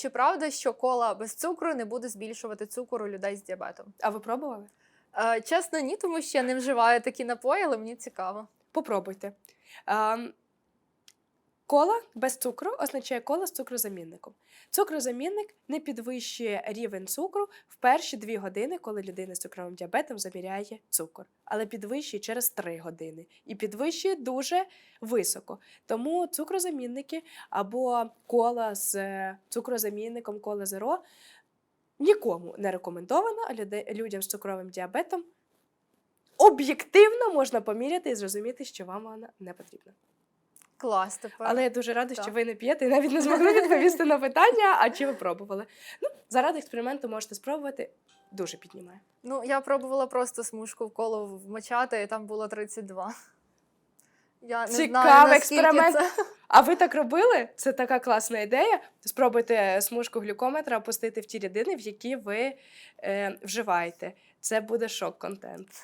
чи правда, що кола без цукру не буде збільшувати цукор у людей з діабетом? А ви пробували? Е, чесно, ні, тому що я не вживаю такі напої, але мені цікаво. Попробуйте. Кола без цукру означає кола з цукрозамінником. Цукрозамінник не підвищує рівень цукру в перші дві години, коли людина з цукровим діабетом заміряє цукор, але підвищує через 3 години і підвищує дуже високо. Тому цукрозамінники або кола з е, цукрозамінником, кола зеро нікому не рекомендовано, а людям з цукровим діабетом об'єктивно можна поміряти і зрозуміти, що вам вона не потрібна. Клас тепер. Але я дуже рада, що ви не п'єте і навіть не змогли відповісти на питання, а чи ви пробували. Ну, заради експерименту можете спробувати. Дуже піднімає. Ну, я пробувала просто смужку в коло вмочати, і там було 32. Я не Цікавий знаю, експеримент. Це... А ви так робили? Це така класна ідея. Спробуйте смужку глюкометра опустити в ті рідини, в які ви е, вживаєте. Це буде шок-контент.